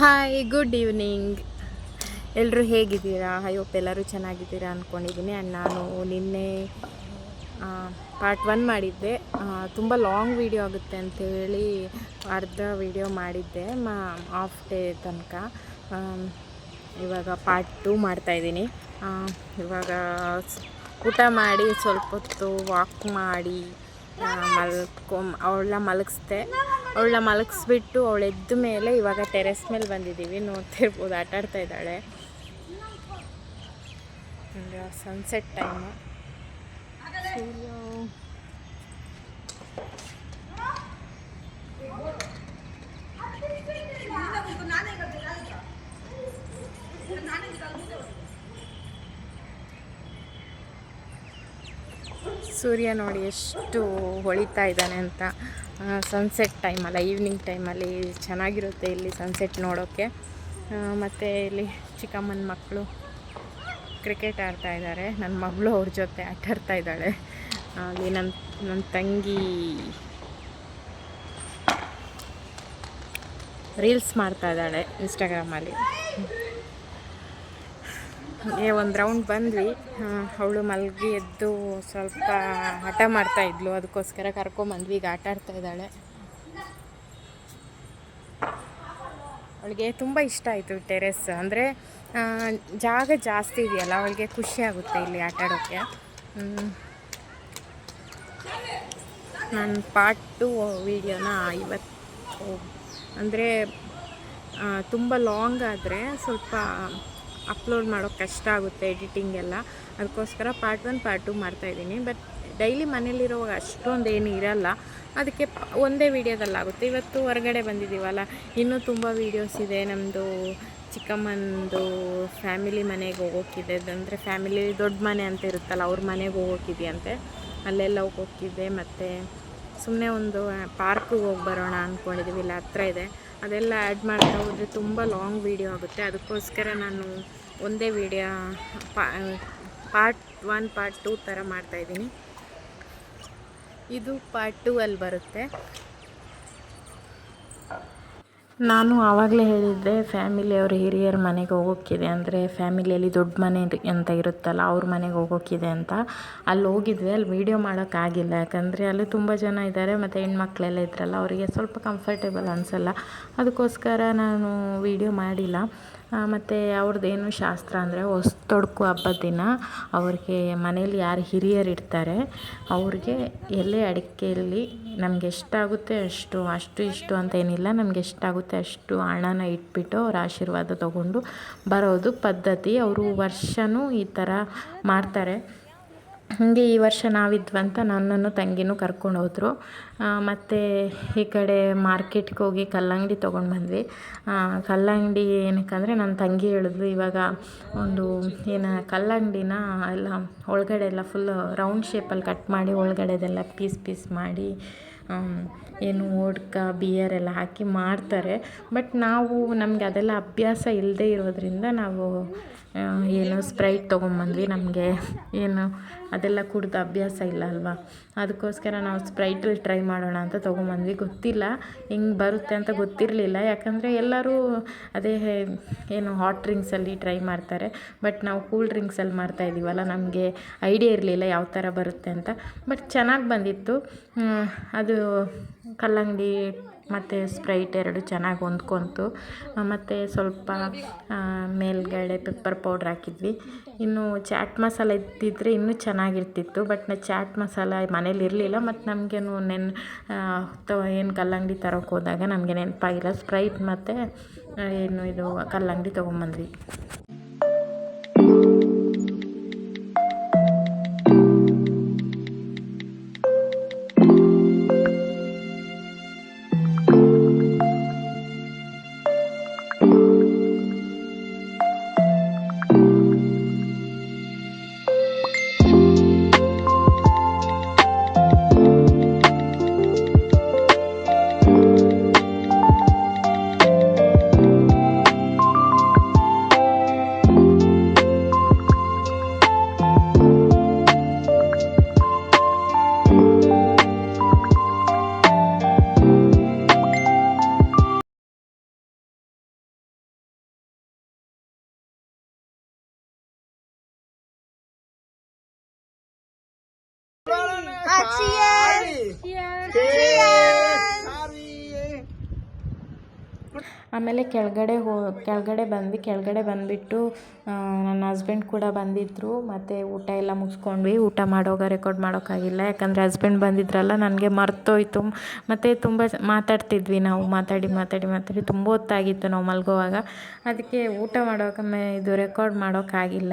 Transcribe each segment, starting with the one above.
Hi good evening ಎಲ್ಲರೂ ಹೇಗಿದ್ದೀರಾ? I hope ಎಲ್ಲರೂ ಚೆನ್ನಾಗಿದ್ದೀರಾ ಅಂದ್ಕೊಂಡಿದ್ದೀನಿ ಆ್ಯಂಡ್ ನಾನು ನಿನ್ನೆ ಪಾರ್ಟ್ ಒನ್ ಮಾಡಿದ್ದೆ. ತುಂಬ ಲಾಂಗ್ ವೀಡಿಯೋ ಆಗುತ್ತೆ ಅಂಥೇಳಿ ಅರ್ಧ ವೀಡಿಯೋ ಮಾಡಿದ್ದೆ, ಮಾ ಆಫ್ ಡೇ ತನಕ. ಇವಾಗ ಪಾರ್ಟ್ ಟೂ ಮಾಡ್ತಾಯಿದ್ದೀನಿ ಇವಾಗ ಊಟ ಮಾಡಿ ಸ್ವಲ್ಪ ಹೊತ್ತು ವಾಕ್ ಮಾಡಿ ಮಲ್ಕೊ ಅವಳ ಮಲಗಿಸ್ದೆ. ಅವಳನ್ನ ಮಲಗಿಸ್ಬಿಟ್ಟು ಅವಳು ಎದ್ದ ಮೇಲೆ ಇವಾಗ ಟೆರೆಸ್ ಮೇಲೆ ಬಂದಿದ್ದೀವಿ. ನೋಡ್ತಿರ್ಬೋದು, ಆಟ ಆಡ್ತಾ ಇದ್ದಾಳೆ. ಸನ್ಸೆಟ್ ಟೈಮು ಸೂರ್ಯ ನೋಡಿ ಎಷ್ಟು ಹೊಳಿತಾ ಇದ್ದಾನೆ ಅಂತ. ಸನ್ಸೆಟ್ ಟೈಮಲ್ಲ ಈವ್ನಿಂಗ್ ಟೈಮಲ್ಲಿ ಚೆನ್ನಾಗಿರುತ್ತೆ ಇಲ್ಲಿ ಸನ್ಸೆಟ್ ನೋಡೋಕ್ಕೆ ಮತ್ತು ಇಲ್ಲಿ ಚಿಕ್ಕಮ್ಮನ ಮಕ್ಕಳು ಕ್ರಿಕೆಟ್ ಆಡ್ತಾ ಇದ್ದಾರೆ ನನ್ನ ಮಗಳು ಅವ್ರ ಜೊತೆ ಆಟಾಡ್ತಾ ಇದ್ದಾಳೆ ಅಲ್ಲಿ ನನ್ನ ನನ್ನ ತಂಗಿ ರೀಲ್ಸ್ ಮಾಡ್ತಾ ಇದ್ದಾಳೆ ಇನ್ಸ್ಟಾಗ್ರಾಮಲ್ಲಿ ಒಂದು ರೌಂಡ್ ಬಂದ್ವಿ. ಅವಳು ಮಲಗಿ ಎದ್ದು ಸ್ವಲ್ಪ ಹಠ ಮಾಡ್ತಾ ಇದ್ಲು. ಅದಕ್ಕೋಸ್ಕರ ಕರ್ಕೊಂಬಂದ್ವಿ. ಈಗ ಆಟ ಆಡ್ತಾ ಇದ್ದಾಳೆ. ಅವಳಿಗೆ ತುಂಬ ಇಷ್ಟ ಆಯಿತು ಟೆರೆಸ್. ಅಂದರೆ ಜಾಗ ಜಾಸ್ತಿ ಇದೆಯಲ್ಲ, ಅವಳಿಗೆ ಖುಷಿ ಆಗುತ್ತೆ ಇಲ್ಲಿ ಆಟ ಆಡೋಕ್ಕೆ ನಾನು ಪಾರ್ಟ್ ಟು ವೀಡಿಯೋನ ಇವತ್ತು, ಅಂದರೆ ತುಂಬ ಲಾಂಗ್ ಆದರೆ ಸ್ವಲ್ಪ ಅಪ್ಲೋಡ್ ಮಾಡೋಕೆ ಕಷ್ಟ ಆಗುತ್ತೆ ಎಡಿಟಿಂಗ್ ಎಲ್ಲ. ಅದಕ್ಕೋಸ್ಕರ ಪಾರ್ಟ್ ಒನ್ ಪಾರ್ಟ್ ಟು ಮಾಡ್ತಾಯಿದ್ದೀನಿ ಬಟ್ ಡೈಲಿ ಮನೇಲಿರೋವಾಗ ಅಷ್ಟೊಂದು ಏನು ಇರಲ್ಲ. ಅದಕ್ಕೆ ಒಂದೇ ವೀಡಿಯೋದಲ್ಲಾಗುತ್ತೆ ಇವತ್ತು ಹೊರಗಡೆ ಬಂದಿದ್ದೀವಲ್ಲ, ಇನ್ನೂ ತುಂಬ ವೀಡಿಯೋಸ್ ಇದೆ. ನಮ್ಮದು ಚಿಕ್ಕಮ್ಮಂದು ಫ್ಯಾಮಿಲಿ ಮನೆಗೆ ಹೋಗೋಕ್ಕಿದೆ ಅಂದರೆ ಫ್ಯಾಮಿಲಿ ದೊಡ್ಡ ಮನೆ ಅಂತ ಇರುತ್ತಲ್ಲ, ಅವ್ರ ಮನೆಗೆ ಹೋಗೋಕ್ಕಿದೆಯಂತೆ ಅಲ್ಲೆಲ್ಲ ಹೋಗೋಕ್ಕಿದೆ ಮತ್ತು ಸುಮ್ಮನೆ ಒಂದು ಪಾರ್ಕಿಗೆ ಹೋಗಿ ಬರೋಣ ಅಂದ್ಕೊಂಡಿದ್ದೀವಿ ಇಲ್ಲ, ಹತ್ರ ಇದೆ. ಅದೆಲ್ಲ ಆ್ಯಡ್ ಮಾಡ್ತಾ ಹೋದರೆ ತುಂಬ ಲಾಂಗ್ ವೀಡಿಯೋ ಆಗುತ್ತೆ. ಅದಕ್ಕೋಸ್ಕರ ನಾನು ಒಂದೇ video part one part two ಥರ ಮಾಡ್ತಾಯಿದ್ದೀನಿ ಇದು ಪಾರ್ಟ್ ಟೂ ಅಲ್ಲಿ ಬರುತ್ತೆ. ನಾನು ಆವಾಗಲೇ ಹೇಳಿದ್ದೆ ಫ್ಯಾಮಿಲಿಯವರು ಹಿರಿಯರ ಮನೆಗೆ ಹೋಗೋಕ್ಕಿದೆ ಅಂದರೆ ಫ್ಯಾಮಿಲಿಯಲ್ಲಿ ದೊಡ್ಡ ಮನೆ ಅಂತ ಇರುತ್ತಲ್ಲ, ಅವ್ರ ಮನೆಗೆ ಹೋಗೋಕ್ಕಿದೆ ಅಂತ. ಅಲ್ಲಿ ಹೋಗಿದ್ವಿ ಅಲ್ಲಿ ವೀಡಿಯೋ ಮಾಡೋಕ್ಕಾಗಿಲ್ಲ ಯಾಕಂದರೆ ಅಲ್ಲಿ ತುಂಬ ಜನ ಇದ್ದಾರೆ ಮತ್ತು ಹೆಣ್ಮಕ್ಳೆಲ್ಲ ಇದ್ರಲ್ಲ, ಅವರಿಗೆ ಸ್ವಲ್ಪ ಕಂಫರ್ಟೇಬಲ್ ಅನಿಸಲ್ಲ. ಅದಕ್ಕೋಸ್ಕರ ನಾನು ವೀಡಿಯೋ ಮಾಡಿಲ್ಲ. ಮತ್ತು ಅವ್ರದ್ದೇನು ಶಾಸ್ತ್ರ ಅಂದರೆ ಹೊಸ, ತೊಡಕು ಹಬ್ಬದ ದಿನ ಅವ್ರಿಗೆ ಮನೇಲಿ ಯಾರು ಹಿರಿಯರು ಇರ್ತಾರೆ, ಅವ್ರಿಗೆ ಎಲೆ ಅಡಿಕೆಯಲ್ಲಿ ನಮ್ಗೆ ಎಷ್ಟಾಗುತ್ತೆ ಅಷ್ಟು ಅಷ್ಟು ಇಷ್ಟು ಅಂತ ಏನಿಲ್ಲ, ನಮ್ಗೆ ಎಷ್ಟಾಗುತ್ತೆ ಅಷ್ಟು ಹಣನ ಇಟ್ಬಿಟ್ಟು ಅವ್ರ ಆಶೀರ್ವಾದ ತಗೊಂಡು ಬರೋದು ಪದ್ಧತಿ. ಅವರು ವರ್ಷವೂ ಈ ಥರ ಮಾಡ್ತಾರೆ. ಹಾಗೆ ಈ ವರ್ಷ ನಾವಿದ್ವಂತ ನನ್ನನ್ನು ತಂಗಿನೂ ಕರ್ಕೊಂಡು ಹೋದರು. ಮತ್ತು ಈ ಕಡೆ ಮಾರ್ಕೆಟ್ಗೆ ಹೋಗಿ ಕಲ್ಲಂಗಡಿ ತೊಗೊಂಡು ಬಂದ್ವಿ. ಕಲ್ಲಂಗಡಿ ಏನಕ್ಕಂದರೆ ನನ್ನ ತಂಗಿ ಹೇಳಿದ್ಲು, ಇವಾಗ ಒಂದು ಏನು ಕಲ್ಲಂಗಡಿನ ಎಲ್ಲ ಒಳಗಡೆ ಎಲ್ಲ ಫುಲ್ ರೌಂಡ್ ಶೇಪಲ್ಲಿ ಕಟ್ ಮಾಡಿ ಒಳಗಡೆದೆಲ್ಲ ಪೀಸ್ ಪೀಸ್ ಮಾಡಿ ಏನು ಓಡ್ಕ ಬಿಯರ್ ಎಲ್ಲ ಹಾಕಿ ಮಾಡ್ತಾರೆ. ಬಟ್ ನಾವು ನಮಗೆ ಅದೆಲ್ಲ ಅಭ್ಯಾಸ ಇಲ್ಲದೆ ಇರೋದ್ರಿಂದ ನಾವು ಏನು ಸ್ಪ್ರೈಟ್ ತೊಗೊಂಬಂದ್ವಿ. ನಮಗೆ ಏನು ಅದೆಲ್ಲ ಕುಡ್ದು ಅಭ್ಯಾಸ ಇಲ್ಲ ಅಲ್ವಾ? ಅದಕ್ಕೋಸ್ಕರ ನಾವು ಸ್ಪ್ರೈಟಲ್ಲಿ ಟ್ರೈ ಮಾಡೋಣ ಅಂತ ತೊಗೊಂಬಂದ್ವಿ. ಗೊತ್ತಿಲ್ಲ ಹಿಂಗೆ ಬರುತ್ತೆ ಅಂತ ಗೊತ್ತಿರಲಿಲ್ಲ. ಯಾಕಂದರೆ ಎಲ್ಲರೂ ಅದೇ ಏನು ಹಾಟ್ ಡ್ರಿಂಕ್ಸಲ್ಲಿ ಟ್ರೈ ಮಾಡ್ತಾರೆ. ಬಟ್ ನಾವು ಕೂಲ್ ಡ್ರಿಂಕ್ಸಲ್ಲಿ ಮಾಡ್ತಾ ಇದ್ದೀವಲ್ಲ ನಮಗೆ ಐಡಿಯಾ ಇರಲಿಲ್ಲ ಯಾವ ಥರ ಬರುತ್ತೆ ಅಂತ. ಬಟ್ ಚೆನ್ನಾಗಿ ಬಂದಿತ್ತು. ಹ್ಮ್, ಅದು ಕಲ್ಲಂಗಡಿ ಮತ್ತು ಸ್ಪ್ರೈಟ್ ಎರಡು ಚೆನ್ನಾಗಿ ಹೊಂದ್ಕೊಂತು. ಮತ್ತು ಸ್ವಲ್ಪ ಮೇಲುಗಡೆ ಮೇಲ್ಗಡೆ ಪೆಪ್ಪರ್ ಪೌಡ್ರ್ ಹಾಕಿದ್ವಿ. ಇನ್ನು ಚಾಟ್ ಮಸಾಲ ಇದ್ದಿದ್ದರೆ ಇನ್ನೂ ಚೆನ್ನಾಗಿರ್ತಿತ್ತು ಬಟ್ ನಾ ಚಾಟ್ ಮಸಾಲ ಮನೇಲಿ ಇರಲಿಲ್ಲ ಮತ್ತು ನಮಗೇನು ನೆನ್ ಏನು ಕಲ್ಲಂಗಡಿ ತರೋಕೆ ಹೋದಾಗ ನಮಗೆ ನೆನಪಾಗಿಲ್ಲ. ಸ್ಪ್ರೈಟ್ ಮತ್ತು ಏನು ಇದು ಕಲ್ಲಂಗಡಿ ತೊಗೊಂಬಂದ್ವಿ. ಆಮೇಲೆ ಕೆಳಗಡೆ ಹೋ ಕೆಳಗಡೆ ಬಂದ್ವಿ ಕೆಳಗಡೆ ಬಂದುಬಿಟ್ಟು ನನ್ನ ಹಸ್ಬೆಂಡ್ ಕೂಡ ಬಂದಿದ್ದರು ಮತ್ತು ಊಟ ಎಲ್ಲ ಮುಗಿಸ್ಕೊಂಡ್ವಿ. ಊಟ ಮಾಡೋಗ ರೆಕಾರ್ಡ್ ಮಾಡೋಕ್ಕಾಗಿಲ್ಲ ಯಾಕಂದರೆ ಹಸ್ಬೆಂಡ್ ಬಂದಿದ್ರಲ್ಲ ನನಗೆ ಮರ್ತೋಯ್ತು. ಮತ್ತು ತುಂಬ ಮಾತಾಡ್ತಿದ್ವಿ ನಾವು ಮಾತಾಡಿ ಮಾತಾಡಿ ಮಾತಾಡಿ. ತುಂಬ ಹೊತ್ತಾಗಿತ್ತು ನಾವು ಮಲಗೋವಾಗ. ಅದಕ್ಕೆ ಊಟ ಮಾಡೋಕೆ ಇದು ರೆಕಾರ್ಡ್ ಮಾಡೋಕ್ಕಾಗಿಲ್ಲ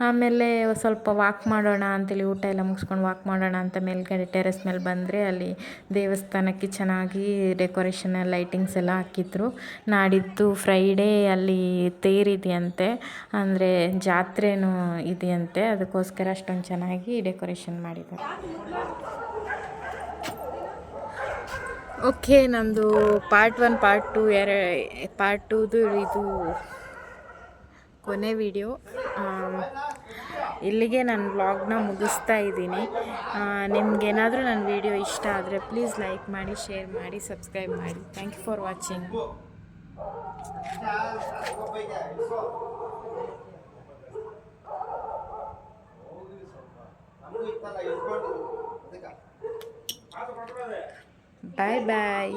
ಆಮೇಲೆ ಸ್ವಲ್ಪ ವಾಕ್ ಮಾಡೋಣ ಅಂತೇಳಿ ಊಟ ಎಲ್ಲ ಮುಗಿಸ್ಕೊಂಡು ವಾಕ್ ಮಾಡೋಣ ಅಂತ ಮೇಲ್ಗಡೆ ಟೆರೆಸ್ ಮೇಲೆ ಬಂದರೆ ಅಲ್ಲಿ ದೇವಸ್ಥಾನಕ್ಕೆ ಚೆನ್ನಾಗಿ ಡೆಕೋರೇಷನ್ ಲೈಟಿಂಗ್ಸ್ ಎಲ್ಲ ಹಾಕಿದ್ರು. ನಾಡಿದ್ದು ಫ್ರೈಡೇ ಅಲ್ಲಿ ತೇರಿದೆಯಂತೆ. ಅಂದರೆ ಜಾತ್ರೆನೂ ಇದೆಯಂತೆ. ಅದಕ್ಕೋಸ್ಕರ ಅಷ್ಟೊಂದು ಚೆನ್ನಾಗಿ ಡೆಕೋರೇಷನ್ ಮಾಡಿದ್ದಾರೆ ಓಕೆ ನಂದು ಪಾರ್ಟ್ ಒನ್ ಪಾರ್ಟ್ ಟು ಎರ ಪಾರ್ಟ್ ಟೂದು ಇದು ಕೊನೆ ವಿಡಿಯೋ ಇಲ್ಲಿಗೆ ನಾನು ವ್ಲಾಗ್ನ ಮುಗಿಸ್ತಾ ಇದ್ದೀನಿ. ನಿಮಗೇನಾದರೂ ನನ್ನ ವಿಡಿಯೋ ಇಷ್ಟ ಆದರೆ ಪ್ಲೀಸ್ ಲೈಕ್ ಮಾಡಿ ಶೇರ್ ಮಾಡಿ ಸಬ್ಸ್ಕ್ರೈಬ್ ಮಾಡಿ. Thank you for watching bye bye